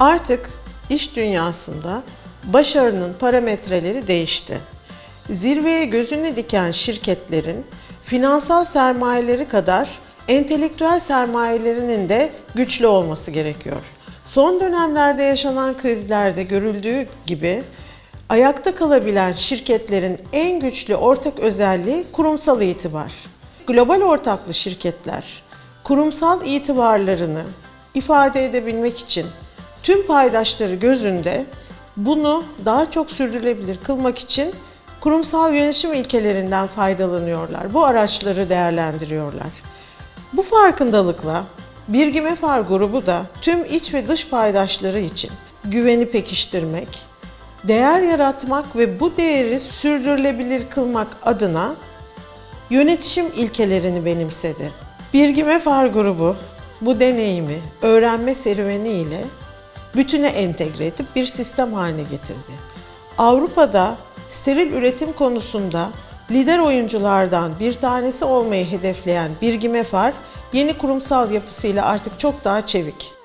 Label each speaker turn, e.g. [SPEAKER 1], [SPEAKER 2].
[SPEAKER 1] Artık iş dünyasında başarının parametreleri değişti. Zirveye gözünü diken şirketlerin finansal sermayeleri kadar entelektüel sermayelerinin de güçlü olması gerekiyor. Son dönemlerde yaşanan krizlerde görüldüğü gibi ayakta kalabilen şirketlerin en güçlü ortak özelliği kurumsal itibar. Global ortaklı şirketler kurumsal itibarlarını ifade edebilmek için tüm paydaşları gözünde bunu daha çok sürdürülebilir kılmak için kurumsal yönetim ilkelerinden faydalanıyorlar. Bu araçları değerlendiriyorlar. Bu farkındalıkla Birgim Efar grubu da tüm iç ve dış paydaşları için güveni pekiştirmek, değer yaratmak ve bu değeri sürdürülebilir kılmak adına yönetişim ilkelerini benimsedi. Birgim Efar grubu bu deneyimi öğrenme serüveni ile bütüne entegre edip bir sistem haline getirdi. Avrupa'da steril üretim konusunda lider oyunculardan bir tanesi olmayı hedefleyen Birgim Efar, yeni kurumsal yapısıyla artık çok daha çevik.